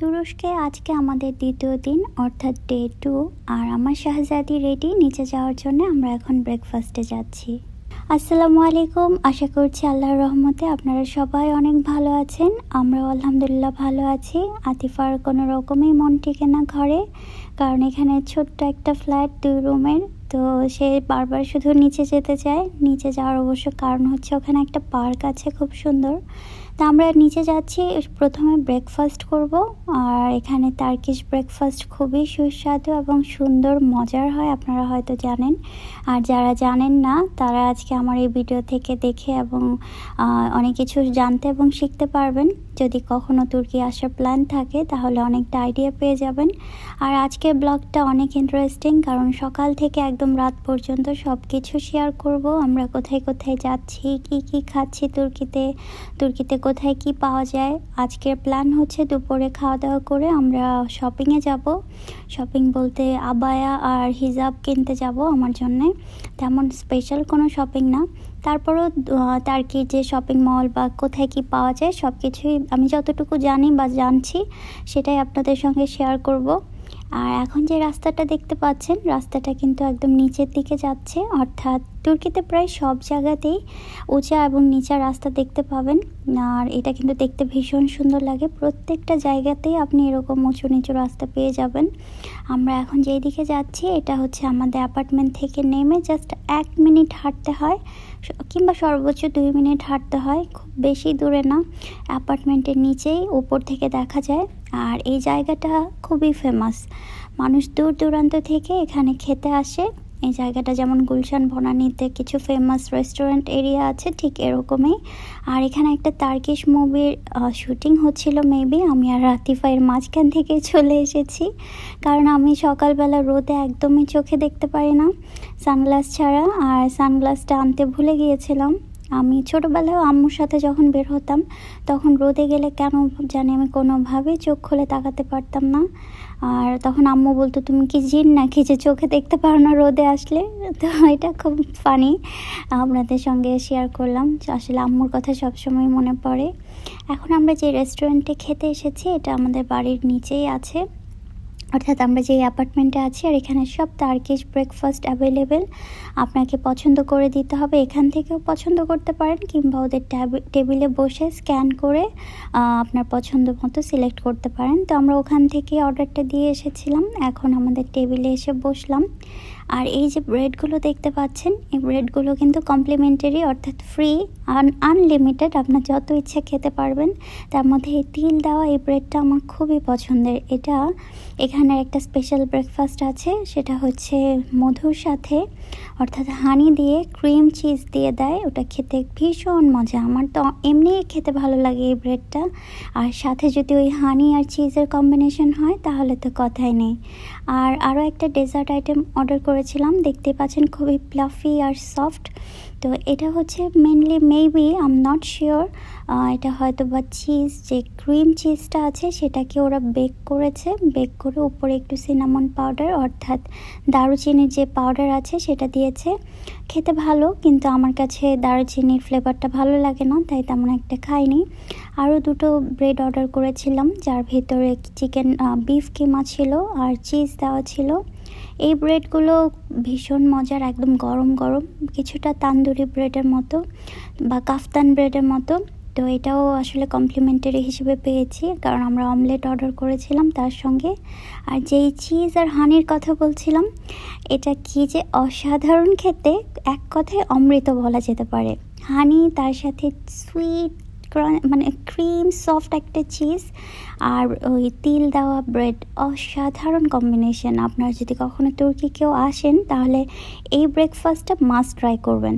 তুরস্কে আজকে আমাদের দ্বিতীয় দিন, অর্থাৎ ডে টু আর আমার শাহজাদি রেডি নিচে যাওয়ার জন্য আমরা এখন ব্রেকফাস্টে যাচ্ছি। আসসালামু আলাইকুম, আশা করছি আল্লাহর রহমতে আপনারা সবাই অনেক ভালো আছেন। আমরাও আলহামদুলিল্লাহ ভালো আছি। আতিফার কোনো রকমই মন টিকে না ঘরে, কারণ এখানে ছোট্ট একটা ফ্ল্যাট দুই রুমের, তো সে বারবার শুধু নিচে যেতে চায়। নিচে যাওয়ার অবশ্য কারণ হচ্ছে ওখানে একটা পার্ক আছে খুব সুন্দর। তা আমরা নিচে যাচ্ছি, প্রথমে ব্রেকফাস্ট করব। আর এখানে তার্কিশ ব্রেকফাস্ট খুবই সুস্বাদু এবং সুন্দর, মজার হয়, আপনারা হয়তো জানেন। আর যারা জানেন না, তারা আজকে আমার এই ভিডিও থেকে দেখে এবং অনেক কিছু জানতে এবং শিখতে পারবেন। যদি কখনো তুর্কি আসার প্ল্যান থাকে, তাহলে অনেকটা আইডিয়া পেয়ে যাবেন। আর আজকের ব্লগটা অনেক ইন্টারেস্টিং কারণ সকাল থেকে একদম রাত পর্যন্ত সব কিছু শেয়ার করব। আমরা কোথায় কোথায় যাচ্ছি, কি কি খাচ্ছি তুর্কিতে তুর্কিতে কোথায় কি পাওয়া যায়। আজকের প্ল্যান হচ্ছে দুপুরে খাওয়া দাওয়া করে আমরা শপিংয়ে যাব। শপিং বলতে আবায়া আর হিজাব কিনতে যাব আমার জন্যে। তেমন স্পেশাল কোনো শপিং না। তারপরও তার টার্কির যে শপিং মল বা কোথায় কি পাওয়া যায় সব কিছুই আমি যতটুকু জানি বা জানছি, সেটাই আপনাদের সঙ্গে শেয়ার করব। আর এখন যে রাস্তাটা দেখতে পাচ্ছেন, রাস্তাটা কিন্তু একদম নিচের দিকে যাচ্ছে। অর্থাৎ তুর্কিতে প্রায় সব জায়গাতেই উঁচা এবং নিচা রাস্তা দেখতে পাবেন। আর এটা কিন্তু দেখতে ভীষণ সুন্দর লাগে। প্রত্যেকটা জায়গাতেই আপনি এরকম উঁচু নিচু রাস্তা পেয়ে যাবেন। আমরা এখন যেই দিকে যাচ্ছি, এটা হচ্ছে আমাদের অ্যাপার্টমেন্ট থেকে নেমে জাস্ট এক মিনিট হাঁটতে হয়। কিংবা সর্বোচ্চ দুই মিনিট হাঁটতে হয়। খুব বেশি দূরে না। অ্যাপার্টমেন্টের নিচেই উপর থেকে দেখা যায়। আর এই জায়গাটা খুবই ফেমাস মানুষ দূর দূরান্ত থেকে এখানে খেতে আসে। এই জায়গাটা যেমন গুলশান, বনানীতে কিছু ফেমাস রেস্টুরেন্ট এরিয়া আছে, ঠিক এরকমই। আর এখানে একটা তার্কিশ মুভির শুটিং হচ্ছিল মেবি আমি আর রাতিফাইয়ের মাঝখান থেকে চলে এসেছি। কারণ আমি সকালবেলা রোদে একদমই চোখে দেখতে পারি না। সানগ্লাস ছাড়া। আর সানগ্লাসটা আনতে ভুলে গিয়েছিলাম। আমি ছোটোবেলায় আম্মুর সাথে যখন বের হতাম, তখন রোদে গেলে কেন জানি আমি কোনোভাবেই চোখ খুলে তাকাতে পারতাম না। আর তখন আম্মু বলতো, তুমি কি জিন নাকি যে চোখে দেখতে পারো না রোদে আসলে? তো এটা খুব ফানি আপনাদের সঙ্গে শেয়ার করলাম। আসলে আম্মুর কথা সবসময় মনে পড়ে। এখন আমরা যে রেস্টুরেন্টে খেতে এসেছি, এটা আমাদের বাড়ির নিচেই আছে। অর্থাৎ আমরা যে অ্যাপার্টমেন্টে আছি, আর এখানে সব তার্কিশ ব্রেকফাস্ট অ্যাভেলেবেল আপনাকে পছন্দ করে দিতে হবে। এখান থেকেও পছন্দ করতে পারেন কিংবা ওদের টেবিলে বসে স্ক্যান করে আপনার পছন্দ মতো সিলেক্ট করতে পারেন। তো আমরা ওখান থেকে অর্ডারটা দিয়ে এসেছিলাম। এখন আমাদের টেবিলে এসে বসলাম। আর এই যে ব্রেডগুলো দেখতে পাচ্ছেন, এই ব্রেডগুলো কিন্তু কমপ্লিমেন্টারি অর্থাৎ ফ্রি আন আনলিমিটেড আপনার যত ইচ্ছা খেতে পারবেন, তার মধ্যে এই তিল দেওয়া এই ব্রেডটা আমার খুবই পছন্দের। এটা এখানের একটা স্পেশাল ব্রেকফাস্ট আছে, সেটা হচ্ছে মধুর সাথে, অর্থাৎ হানি দিয়ে ক্রিম চিজ দিয়ে দেয়। ওটা খেতে ভীষণ মজা। আমার তো এমনি খেতে ভালো লাগে এই ব্রেডটা আর সাথে যদি ওই হানি আর চিজের কম্বিনেশন হয়, তাহলে তো কথাই নেই। আর আরও একটা ডেজার্ট আইটেম অর্ডার করেছিলাম। দেখতে পাচ্ছেন, খুবই প্লাফি আর সফট তো এটা হচ্ছে mainly maybe I'm not sure এটা হয়তো বা চিজ যে ক্রিম চিজটা আছে সেটাকে ওরা বেক করেছে। বেক করে উপরে একটু সিনামন পাউডার অর্থাৎ দারুচিনির যে পাউডার আছে সেটা দিয়েছে। খেতে ভালো, কিন্তু আমার কাছে দারুচিনির ফ্লেভারটা ভালো লাগে না, তাই তেমন একটা খাইনি। আরও দুটো ব্রেড অর্ডার করেছিলাম, যার ভেতরে চিকেন বিফ কিমা ছিল আর চিজ দেওয়া ছিল। এই ব্রেডগুলো ভীষণ মজার, একদম গরম গরম, কিছুটা তান্দুরি ব্রেডের মতো বা কাফতান ব্রেডের মতো। তো এটাও আসলে কমপ্লিমেন্টারি হিসেবে পেয়েছি, কারণ আমরা অমলেট অর্ডার করেছিলাম তার সঙ্গে। আর যেই চিজ আর হানির কথা বলছিলাম, এটা কি যে অসাধারণ খেতে, এক কথায় অমৃত বলা যেতে পারে। হানি তার সাথে সুইট মানে ক্রিম সফট একটা চিজ আর ওই তিল দেওয়া ব্রেড অসাধারণ কম্বিনেশন আপনারা যদি কখনো তুর্কি কেউ আসেন, তাহলে এই ব্রেকফাস্টটা মাস্ট ট্রাই করবেন।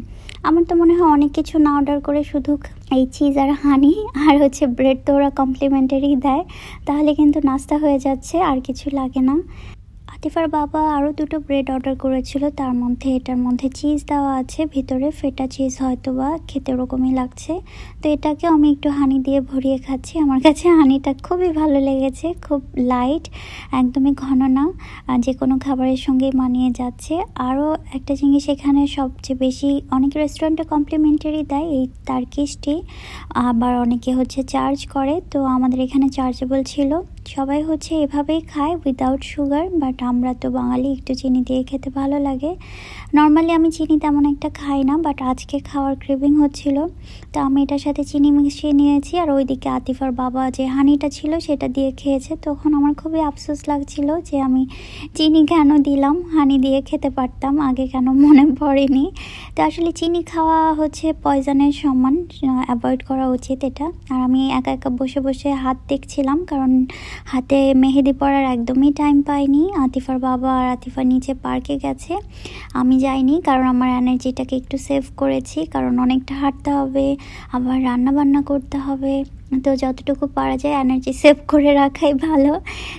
আমার তো মনে হয় অনেক কিছু না অর্ডার করে শুধু এই চিজ আর হানি আর হচ্ছে ব্রেড তো ওরা কমপ্লিমেন্টারি দেয়। তাহলে কিন্তু নাস্তা হয়ে যাচ্ছে, আর কিছু লাগে না। আতিফার বাবা আরও দুটো ব্রেড অর্ডার করেছিল। তার মধ্যে এটার মধ্যে চিজ দেওয়া আছে, ভিতরে ফেটা চিজ হয়তো বা খেতে ওরকমই লাগছে। তো এটাকেও আমি একটু হানি দিয়ে ভরিয়ে খাচ্ছি। আমার কাছে হানিটা খুবই ভালো লেগেছে, খুব লাইট একদমই ঘন না। যে কোনো খাবারের সঙ্গেই মানিয়ে যাচ্ছে। আরও একটা জিনিস এখানে সবচেয়ে বেশি, অনেক রেস্টুরেন্টে কমপ্লিমেন্টারি দেয় এই তার তার্কিশটি আবার অনেকে হচ্ছে চার্জ করে। তো আমাদের এখানে চার্জেবল ছিল। সবাই হচ্ছে এভাবেই খায় উইদাউট সুগার বাট আমরা তো বাঙালি, একটু চিনি দিয়ে খেতে ভালো লাগে। নর্মালি আমি চিনি তেমন একটা খাই না বাট আজকে খাওয়ার ক্রেভিং হচ্ছিল। তো আমি এটার সাথে চিনি মিশিয়ে নিয়েছি, আর ওইদিকে আতিফার বাবা যে হানিটা ছিল সেটা দিয়ে খেয়েছে। তখন আমার খুবই আফসোস লাগছিল যে আমি চিনি কেন দিলাম হানি দিয়ে খেতে পারতাম, আগে কেন মনে পড়েনি। তো আসলে চিনি খাওয়া হচ্ছে পয়জনের সমান অ্যাভয়েড করা উচিত এটা। আর আমি একা একা বসে বসে হাত দেখছিলাম, কারণ হাতে মেহেদি পরার একদমই টাইম পাইনি। আতিফার বাবা আর আতিফা নিচে পার্কে গেছে। আমি যাইনি কারণ আমার এনার্জিটাকে একটু সেভ করেছি, কারণ অনেকটা হাঁটতে হবে, আবার রান্না বান্না করতে হবে। তো যতটুকু পারা যায় এনার্জি সেভ করে রাখাই ভালো।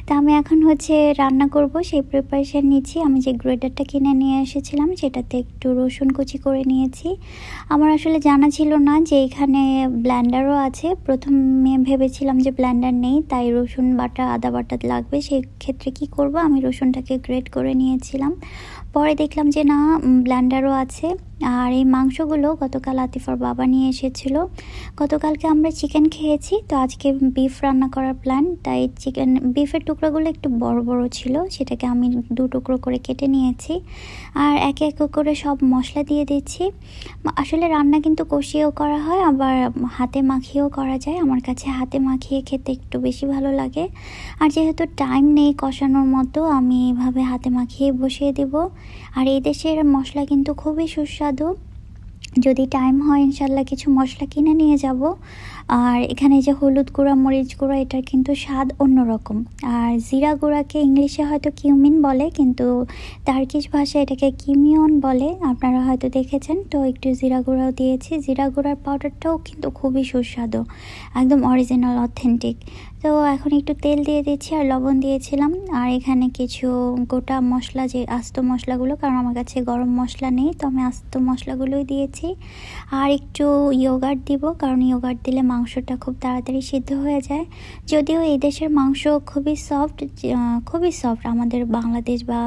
তা আমি এখন হচ্ছে রান্না করব, সেই প্রিপারেশান নিচ্ছি। আমি যে গ্রেটারটা কিনে নিয়ে এসেছিলাম, সেটাতে একটু রসুন কুচি করে নিয়েছি। আমার আসলে জানা ছিল না যে এখানে ব্ল্যান্ডারও আছে। প্রথমে ভেবেছিলাম যে ব্ল্যান্ডার নেই, তাই রসুন বাটা, আদা বাটা লাগবে। সেই ক্ষেত্রে কি করব? আমি রসুনটাকে গ্রেট করে নিয়েছিলাম। পরে দেখলাম যে না ব্ল্যান্ডারও আছে। আর এই মাংসগুলো গতকাল আতিফার বাবা নিয়ে এসেছিল। গতকালকে আমরা চিকেন খেয়েছি, তো আজকে বিফ রান্না করার প্ল্যান তাই চিকেন বিফের টুকরোগুলো একটু বড় বড় ছিল, সেটাকে আমি দু টুকরো করে কেটে নিয়েছি। আর একে এক করে সব মশলা দিয়ে দিচ্ছি। আসলে রান্না কিন্তু কষিয়েও করা হয়, আবার হাতে মাখিয়েও করা যায়। আমার কাছে হাতে মাখিয়ে খেতে একটু বেশি ভালো লাগে। আর যেহেতু টাইম নেই কষানোর মতো, আমি এভাবে হাতে মাখিয়ে বসিয়ে দেব। আর এই দেশের মশলা কিন্তু খুবই সুস্বাদু। যদি টাইম হয় ইনশাল্লাহ কিছু মশলা কিনে নিয়ে যাব। আর এখানে যে হলুদ গুঁড়া, মরিচ গুঁড়া, এটার কিন্তু স্বাদ অন্যরকম। আর জিরা গুঁড়াকে ইংলিশে হয়তো কিউমিন বলে, কিন্তু টার্কিশ ভাষায় এটাকে কিমিয়ন বলে। আপনারা হয়তো দেখেছেন, তো একটু জিরা গুঁড়াও দিয়েছি। জিরা গুঁড়ার পাউডারটাও কিন্তু খুবই সুস্বাদু, একদম অরিজিনাল অথেন্টিক তো এখন একটু তেল দিয়ে দিচ্ছি আর লবণ দিয়েছিলাম। আর এখানে কিছু গোটা মশলা, যে আস্ত মশলাগুলো, কারণ আমার কাছে গরম মশলা নেই, তো আমি আস্ত মশলাগুলোই দিয়েছি। আর একটু ইয়োগার্ট দিব, কারণ ইয়োগার্ট দিলে মাংসটা খুব তাড়াতাড়ি সিদ্ধ হয়ে যায়। যদিও এই দেশের মাংস খুবই সফট খুবই সফট আমাদের বাংলাদেশ বা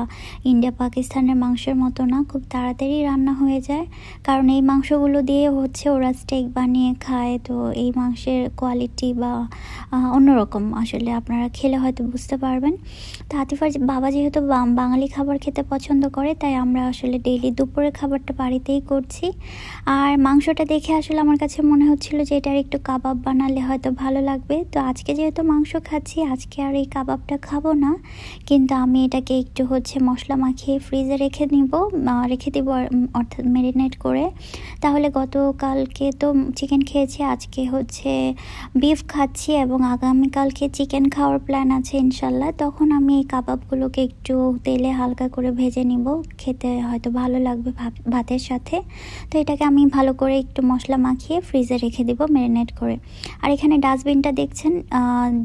ইন্ডিয়া, পাকিস্তানের মাংসের মতো না, খুব তাড়াতাড়ি রান্না হয়ে যায়। কারণ এই মাংসগুলো দিয়ে হচ্ছে ওরা স্টেক বানিয়ে খায়, তো এই মাংসের কোয়ালিটি বা অন্যরকম আসলে আপনারা খেলে হয়তো বুঝতে পারবেন। তো আতিফার বাবা যেহেতু বাঙালি খাবার খেতে পছন্দ করে, তাই আমরা আসলে ডেইলি দুপুরের খাবারটা বাড়িতেই করছি। আর মাংসটা দেখে আসলে আমার কাছে মনে হচ্ছিল যে এটার একটু কাবাব বানালে হয়তো ভালো লাগবে। তো আজকে যেহেতু মাংস খাচ্ছি, আজকে আর এই কাবাবটা খাব না। কিন্তু আমি এটাকে একটু হচ্ছে মশলা মাখিয়ে ফ্রিজে রেখে নিব রেখে দেবো অর্থাৎ ম্যারিনেট করে। তাহলে গতকালকে তো চিকেন খেয়েছি, আজকে হচ্ছে বিফ খাচ্ছি এবং আগামীকালকে চিকেন খাওয়ার প্ল্যান আছে ইনশাল্লাহ। তখন আমি এই কাবাবগুলোকে একটু তেলে হালকা করে ভেজে নিব। খেতে হয়তো ভালো লাগবে ভাতের সাথে। তো এটাকে আমি ভালো করে একটু মশলা মাখিয়ে ফ্রিজে রেখে দেবো ম্যারিনেট করে। আর এখানে ডাস্টবিনটা দেখছেন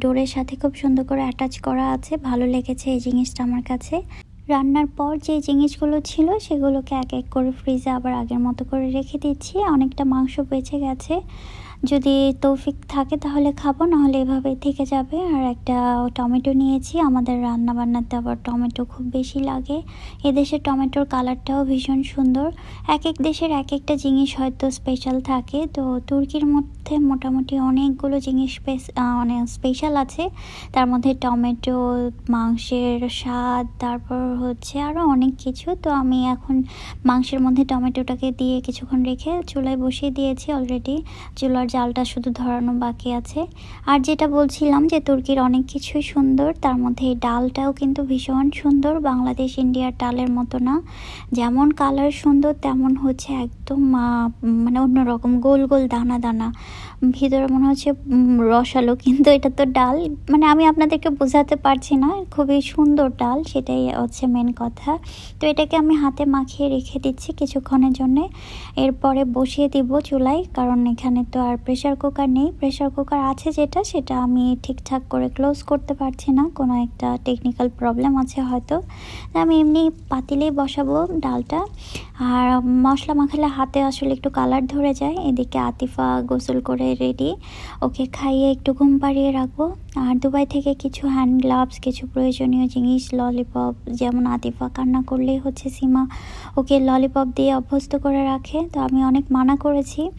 ডোরের সাথে খুব সুন্দর করে অ্যাটাচ করা আছে। ভালো লেগেছে এই জিনিসটা আমার কাছে। রান্নার পর যে জিনিসগুলো ছিল সেগুলোকে এক এক করে ফ্রিজে আবার আগের মতো করে রেখে দিচ্ছি। অনেকটা মাংস বেঁচে গেছে। যদি তৌফিক থাকে তাহলে খাব, নাহলে এভাবেই থেকে যাবে। আর একটা টমেটো নিয়েছি, আমাদের রান্না বান্নাতে আবার টমেটো খুব বেশি লাগে। এদেশের টমেটোর কালারটাও ভীষণ সুন্দর। এক এক দেশের এক একটা জিনিস হয়তো স্পেশাল থাকে। তো তুর্কির মধ্যে মোটামুটি অনেকগুলো জিনিস অনেক স্পেশাল আছে। তার মধ্যে টমেটো, মাংসের স্বাদ, তারপর হচ্ছে আরও অনেক কিছু। তো আমি এখন মাংসের মধ্যে টমেটোটাকে দিয়ে কিছুক্ষণ রেখে চুলায় বসিয়ে দিয়েছি অলরেডি চুলার জালটা শুধু ধরানো বাকি আছে। আর যেটা বলছিলাম যে তুর্কির অনেক কিছুই সুন্দর, তার মধ্যে এই ডালটাও কিন্তু ভীষণ সুন্দর। বাংলাদেশ ইন্ডিয়ার ডালের মতো না। যেমন কালার সুন্দর, তেমন হচ্ছে একদম মানে অন্যরকম গোল গোল দানা দানা। ভিতরে মনে হচ্ছে রসালো, কিন্তু এটা তো ডাল। মানে আমি আপনাদেরকে বোঝাতে পারছি না, খুবই সুন্দর ডাল, সেটাই হচ্ছে মেন কথা। তো এটাকে আমি হাতে মাখিয়ে রেখে দিচ্ছি কিছুক্ষণের জন্যে। এরপরে বসিয়ে দিব চুলায়, কারণ এখানে তো আর প্রেশার কুকার নেই। প্রেশার কুকার আছে যেটা, সেটা আমি ঠিকঠাক করে ক্লোজ করতে পারছি না। কোনো একটা টেকনিক্যাল প্রবলেম আছে হয়তো। আমি এমনি পাতিলেই বসাবো ডালটা। আর মশলা মাখালে হাতে আসলে একটু কালার ধরে যায়। এদিকে আতিফা গোসল করে রেডি ওকে খাইয়ে একটু ঘুম পাড়িয়ে রাখব। আর দুবাই থেকে কিছু হ্যান্ড গ্লাভস কিছু প্রয়োজনীয় জিনিস ললিপপ যেমন আতিফা কান্না করলেই হচ্ছে সীমা ওকে ললিপপ দিয়ে অভ্যস্ত করে রাখে। তো আমি অনেক মানা করেছি।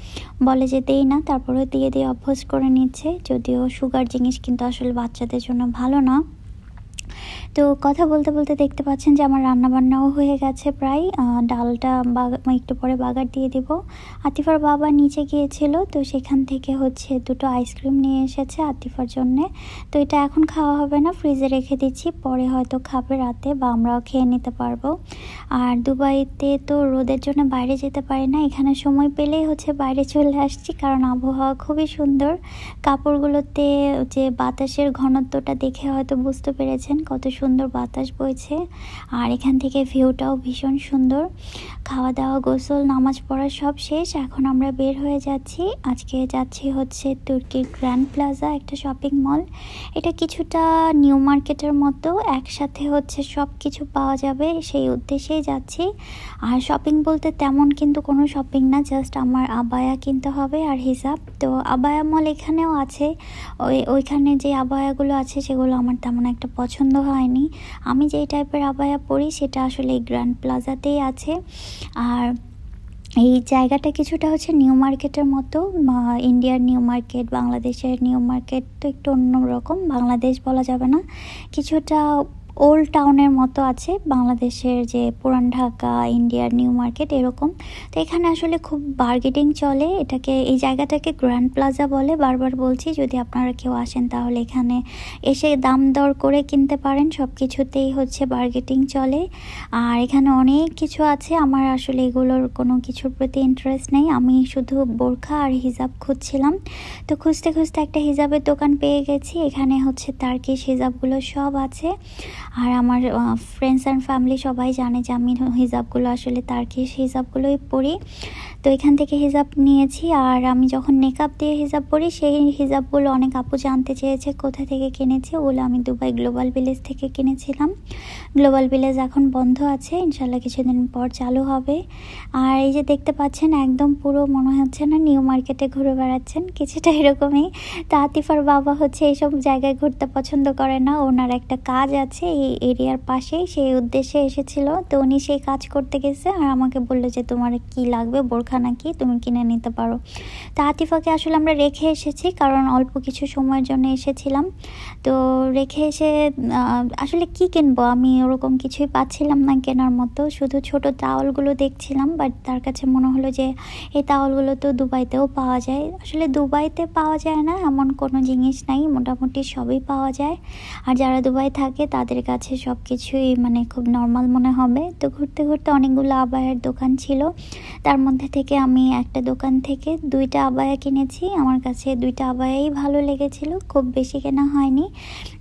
বলে যে দেই না তারপরে দিয়ে দিয়ে অভ্যস্ত করে নিচ্ছে। যদিও সুগার জিনিস কিন্তু আসলে বাচ্চাদের জন্য ভালো না। তো কথা বলতে বলতে দেখতে পাচ্ছেন যে আমার রান্নাবান্নাও হয়ে গেছে প্রায়। ডালটা একটু পরে বাগার দিয়ে দিব। আতিফার বাবা নিচে গিয়েছিল, তো সেখান থেকে হচ্ছে দুটো আইসক্রিম নিয়ে এসেছে আতিফার জন্যে। তো এটা এখন খাওয়া হবে না, ফ্রিজে রেখে দিচ্ছি, পরে হয়তো খাবে রাতে বা আমরাও খেয়ে নিতে পারব। আর দুবাইতে তো রোদের জন্য বাইরে যেতে পারি না, এখানে সময় পেলেই হচ্ছে বাইরে চলে আসছি, কারণ আবহাওয়া খুবই সুন্দর। কাপড়গুলোতে যে বাতাসের ঘনত্বটা দেখে হয়তো বুঝতে পেরেছেন কত সুন্দর বাতাস বইছে। আর এখান থেকে ভিউটাও ভীষণ সুন্দর। খাওয়া দাওয়া গোসল, নামাজ পড়া সব শেষ। এখন আমরা বের হয়ে যাচ্ছি। আজকে যাচ্ছি হচ্ছে তুর্কির গ্র্যান্ড প্লাজা, একটা শপিং মল। এটা কিছুটা নিউ মার্কেটের মতো। একসাথে হচ্ছে সব কিছু পাওয়া যাবে। সেই উদ্দেশ্যেই যাচ্ছি। আর শপিং বলতে তেমন কিন্তু কোনো শপিং না, জাস্ট আমার আবায়া কিনতে হবে আর হিসাব। তো আবায়া মল এখানেও আছে। ওই, ওইখানে যে আবায়াগুলো আছে, সেগুলো আমার তেমন একটা পছন্দ হয়নি। আমি যেই টাইপের আবায়া পড়ি সেটা আসলে এই গ্র্যান্ড প্লাজাতেই আছে। আর এই জায়গাটা কিছুটা হচ্ছে নিউ মার্কেটের মতো। ইন্ডিয়ার নিউ মার্কেট বাংলাদেশের নিউ মার্কেট তো একটু অন্য রকম বাংলাদেশ বলা যাবে না। কিছুটা ওল্ড টাউনের মতো আছে, বাংলাদেশের যে পুরান ঢাকা, ইন্ডিয়ার নিউ মার্কেট এরকম। তো এখানে আসলে খুব বার্গেটিং চলে, এটাকে, এই জায়গাটাকে গ্র্যান্ড প্লাজা বলে বারবার বলছি, যদি আপনারা কেউ আসেন তাহলে এখানে এসে দাম দর করে কিনতে পারেন সব কিছুতেই হচ্ছে বার্গেটিং চলে। আর এখানে অনেক কিছু আছে, আমার আসলে এগুলোর কোনো কিছুর প্রতি ইন্টারেস্ট নেই, আমি শুধু বোরখা আর হিজাব খুঁজছিলাম। তো খুঁজতে খুঁজতে একটা হিজাবের দোকান পেয়ে গেছি, এখানে হচ্ছে তার্কিশ হিজাবগুলো সব আছে। আর আমার ফ্রেন্ডস অ্যান্ড ফ্যামিলি সবাই জানে যে আমি হিজাবগুলো আসলে তার্কিশ হিজাবগুলোই পরি। তো এখান থেকে হিজাব নিয়েছি আর আমি যখন মেকআপ দিয়ে হিজাব পরি, সেই হিজাবগুলো অনেক আপু জানতে চেয়েছে কোথা থেকে কিনেছি। ওগুলো আমি দুবাই গ্লোবাল ভিলেজ থেকে কিনেছিলাম। গ্লোবাল ভিলেজ এখন বন্ধ আছে, ইনশাল্লাহ কিছুদিন পর চালু হবে। আর এই যে দেখতে পাচ্ছেন, একদম পুরো মনে হচ্ছে না নিউ মার্কেটে ঘুরে বেড়াচ্ছেন। কিছুটা এরকমই। তো আতিফার বাবা হচ্ছে এইসব জায়গায় ঘুরতে পছন্দ করে না। ওনার একটা কাজ আছে এই এরিয়ার পাশেই, সেই উদ্দেশ্যে এসেছিল। তো উনি সেই কাজ করতে গেছে আর আমাকে বলল যে, তোমার কি লাগবে বোরখা নাকি তুমি কিনে নিতে পারো। তো আতিফাকে আসলে আমরা রেখে এসেছি কারণ অল্প কিছু সময়ের জন্য এসেছিলাম। তো রেখে এসে আসলে কি কিনবো? আমি ওরকম কিছুই পাচ্ছিলাম না কেনার মতো। শুধু ছোট তাওয়ালগুলো দেখছিলাম বাট তার কাছে মনে হলো যে এই তাওয়ালগুলো তো দুবাইতেও পাওয়া যায়। আসলে দুবাইতে পাওয়া যায় না, এমন কোনো জিনিস নাই, মোটামুটি সবই পাওয়া যায়। আর যারা দুবাই থাকে, তাদের কাছে সব কিছুই মানে খুব নর্মাল মনে হবে। তো ঘুরতে ঘুরতে অনেকগুলো আবায়ের দোকান ছিল। তার মধ্যে থেকে আমি একটা দোকান থেকে দুইটা আবায়া কিনেছি। আমার কাছে দুইটা আবায়াই ভালো লেগেছিল, খুব বেশি কেনা হয়নি।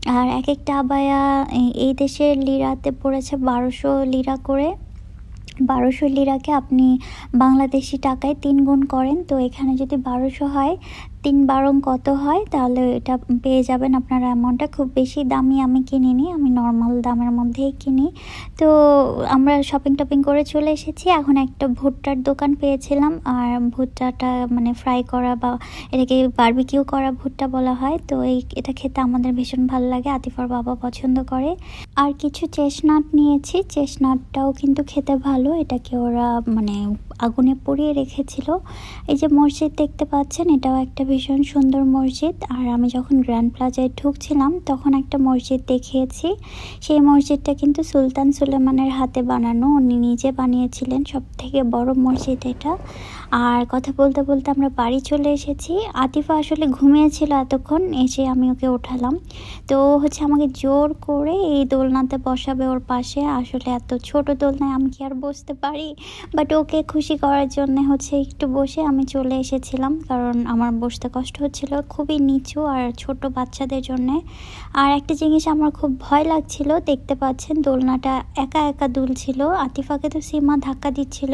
আর এক একটা আবায়া এই- দেশের লিরাতে পড়েছে বারোশো লিরা করে। বারোশো লিরাকে আপনি বাংলাদেশি টাকায় তিন গুণ করেন। তো এখানে যদি বারোশো হয় তিন বারং কত হয়, তাহলে এটা পেয়ে যাবেন আপনারা অ্যামাউন্টটা খুব বেশি দামি আমি কিনিনি, আমি নর্মাল দামের মধ্যেই কিনি। তো আমরা শপিং টপিং করে চলে এসেছি। এখন একটা ভুট্টার দোকান পেয়েছিলাম, আর ভুট্টাটা মানে ফ্রাই করা বা এটাকে বারবিকিউ করা ভুট্টা বলা হয়। তো এই, এটা খেতে আমাদের ভীষণ ভালো লাগে, আতিফার বাবা পছন্দ করে। আর কিছু চেস্টনাট নিয়েছি চেস্টনাটটাও কিন্তু খেতে ভালো, এটাকে ওরা মানে আগুনে পুড়িয়ে রেখেছিল। এই যে মসজিদ দেখতে পাচ্ছেন, এটাও একটা ভীষণ সুন্দর মসজিদ। আর আমি যখন গ্র্যান্ড প্লাজায় ঢুকছিলাম, তখন একটা মসজিদ দেখিয়েছি। সেই মসজিদটা কিন্তু সুলতান সুলেমানের হাতে বানানো। উনি নিজে বানিয়েছিলেন। সব থেকে বড় মসজিদ এটা। আর কথা বলতে বলতে আমরা বাড়ি চলে এসেছি। আতিফা আসলে ঘুমিয়েছিল এতক্ষণ, এসে আমি ওকে ওঠালাম। তো হচ্ছে আমাকে জোর করে এই দোলনাতে বসাবে ওর পাশে। আসলে এত ছোট দোলনায় আমি কি আর বসতে পারি? বাট ওকে খুশি করার জন্য হচ্ছে একটু বসে আমি চলে এসেছিলাম। কারণ আমার বসতে উঠতে কষ্ট হচ্ছিল, খুবই নিচু আর ছোট বাচ্চাদের জন্য। আর একটা জিনিস আমার খুব ভয় লাগছিল, দেখতে পাচ্ছেন দোলনাটা একা একা দুলছিল। আতিফাকে তো সীমা ধাক্কা দিচ্ছিল।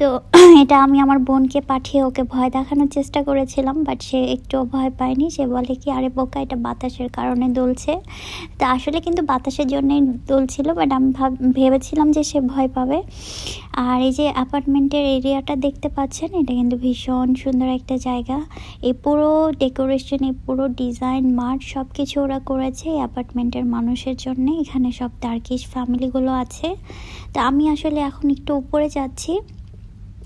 তো এটা আমি আমার বোনকে পাঠিয়ে ওকে ভয় দেখানোর চেষ্টা করেছিলাম বাট সে একটুও ভয় পায়নি। সে বলে কি, আরে বোকা, এটা বাতাসের কারণে দুলছে। তা আসলে কিন্তু বাতাসের জন্যই দুলছিল বাট আমি ভাব, ভেবেছিলাম যে সে ভয় পাবে। আর এই যে অ্যাপার্টমেন্টের এরিয়াটা দেখতে পাচ্ছেন, এটা কিন্তু ভীষণ সুন্দর একটা জায়গা। এই পুরো ডেকোরেশন এই পুরো ডিজাইন, মাঠ সব কিছু ওরা করেছে অ্যাপার্টমেন্টের মানুষের জন্য। এখানে সব টার্কিশ ফ্যামিলিগুলো আছে। তা আমি আসলে এখন একটু উপরে যাচ্ছি।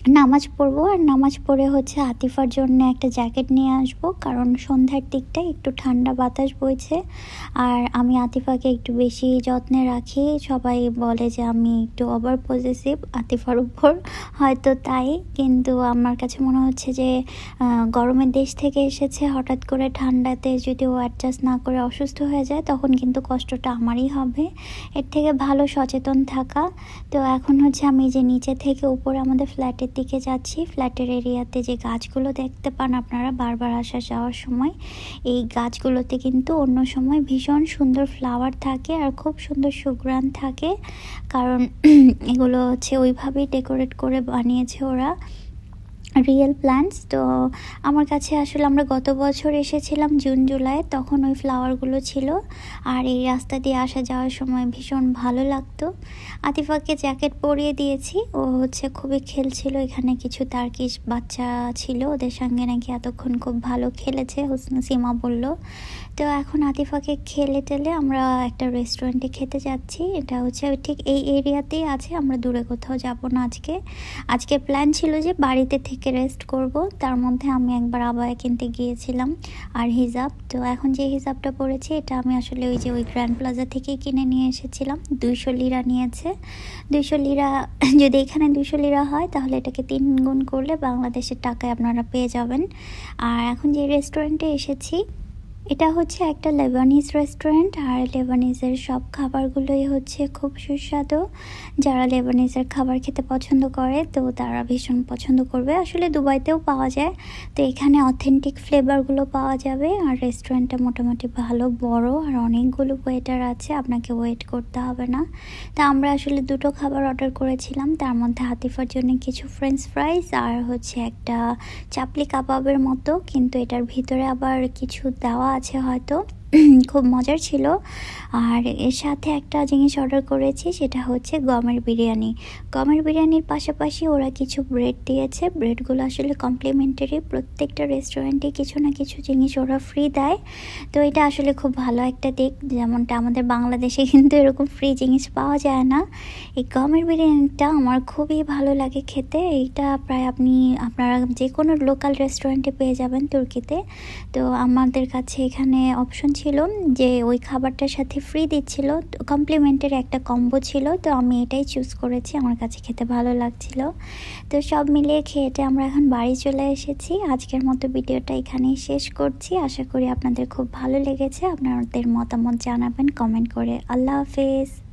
নামাজ পড়ব আর নামাজ পড়ে হচ্ছে আতিফার জন্য একটা জ্যাকেট নিয়ে আসব, কারণ সন্ধ্যার দিকটায় একটু ঠান্ডা বাতাস বইছে। আর আমি আতিফাকে একটু বেশি যত্নে রাখি, সবাই বলে যে আমি একটু ওভার পজিটিভ আতিফার উপর, হয়তো তাই। কিন্তু আমার কাছে মনে হচ্ছে যে গরমের দেশ থেকে এসেছে, হঠাৎ করে ঠান্ডাতে যদি ও অ্যাডজাস্ট না করে অসুস্থ হয়ে যায়, তখন কিন্তু কষ্টটা আমারই হবে। এর থেকে ভালো সচেতন থাকা। তো এখন হচ্ছে আমি যে নিচে থেকে উপরে আমাদের ফ্ল্যাটের দিকে যাচ্ছি। ফ্ল্যাটের এরিয়াতে যে গাছগুলো দেখতে পান আপনারা, বারবার আসা যাওয়ার সময়, এই গাছগুলোতে কিন্তু অন্য সময় ভীষণ সুন্দর ফ্লাওয়ার থাকে আর খুব সুন্দর সুগ্রান থাকে। কারণ এগুলো হচ্ছে ওইভাবেই ডেকোরেট করে বানিয়েছে ওরা। রিয়েল প্ল্যান্টস তো আমার কাছে আসলে আমরা গত বছর এসেছিলাম জুন, জুলাই, তখন ওই ফ্লাওয়ারগুলো ছিল। আর এই রাস্তা দিয়ে আসা যাওয়ার সময় ভীষণ ভালো লাগতো। আতিফাকে জ্যাকেট পরিয়ে দিয়েছি। ও হচ্ছে খুবই খেলছিল, এখানে কিছু তার তার্কিশ বাচ্চা ছিল, ওদের সঙ্গে নাকি এতক্ষণ খুব ভালো খেলেছে, হুসনু সীমা বলল। তো এখন আতিফাকে খেলে টেলে আমরা একটা রেস্টুরেন্টে খেতে যাচ্ছি। এটা হচ্ছে ঠিক এই এরিয়াতেই আছে, আমরা দূরে কোথাও যাব না আজকে। আজকে প্ল্যান ছিল যে বাড়িতে থেকে রেস্ট করব। তার মধ্যে আমি একবার আবায়া কিনতে গিয়েছিলাম, আর হিজাব। তো এখন যে হিজাবটা পরেছি, এটা আমি আসলে ওই যে ওই গ্র্যান্ড প্লাজা থেকে কিনে নিয়ে এসেছিলাম। দুইশো লিরা নিয়েছে। দুইশো লিরা, যদি এখানে দুইশো লিরা হয়, তাহলে এটাকে তিন গুণ করলে বাংলাদেশের টাকায় আপনারা পেয়ে যাবেন। আর এখন যে রেস্টুরেন্টে এসেছি এটা হচ্ছে একটা লেবানিজ রেস্টুরেন্ট আর লেবানিজের সব খাবারগুলোই হচ্ছে খুব সুস্বাদু। যারা লেবানিজের খাবার খেতে পছন্দ করে, তো তারা ভীষণ পছন্দ করবে। আসলে দুবাইতেও পাওয়া যায়, তো এখানে অথেন্টিক ফ্লেভারগুলো পাওয়া যাবে, আর রেস্টুরেন্টটা মোটামুটি ভালো, বড়, আর অনেকগুলো ওয়েটার আছে, আপনাকে ওয়েট করতে হবে না। তা আমরা আসলে দুটো খাবার অর্ডার করেছিলাম, তার মধ্যে হাতিফার জন্য কিছু ফ্রেঞ্চ ফ্রাইস আর হচ্ছে একটা চাপলি কাবাবের মতো, কিন্তু এটার ভিতরে আবার কিছু দেওয়া আছে হয়তো। খুব মজার ছিল। আর এর সাথে একটা জিনিস অর্ডার করেছি, সেটা হচ্ছে গমের বিরিয়ানি। গমের বিরিয়ানির পাশাপাশি ওরা কিছু ব্রেড দিয়েছে। ব্রেডগুলো আসলে কমপ্লিমেন্টারি প্রত্যেকটা রেস্টুরেন্টে কিছু না কিছু জিনিস ওরা ফ্রি দেয়। তো এটা আসলে খুব ভালো একটা দিক, যেমনটা আমাদের বাংলাদেশে কিন্তু এরকম ফ্রি জিনিস পাওয়া যায় না। এই গমের বিরিয়ানিটা আমার খুবই ভালো লাগে খেতে। এইটা প্রায় আপনি, আপনারা যে কোনো লোকাল রেস্টুরেন্টে পেয়ে যাবেন তুর্কিতে। তো আমাদের কাছে এখানে অপশন ছিল যে ওই খাবারটার সাথে ফ্রি দিচ্ছিল কমপ্লিমেন্টের একটা কম্বো ছিল, তো আমি এটাই চুজ করেছি, আমার কাছে খেতে ভালো লাগছিল। তো সব মিলিয়ে খেয়েটে আমরা এখন বাড়ি চলে এসেছি। আজকের মতো ভিডিওটা এখানেই শেষ করছি। আশা করি আপনাদের খুব ভালো লেগেছে। আপনাদের মতামত জানাবেন কমেন্ট করে। আল্লাহ হাফেজ।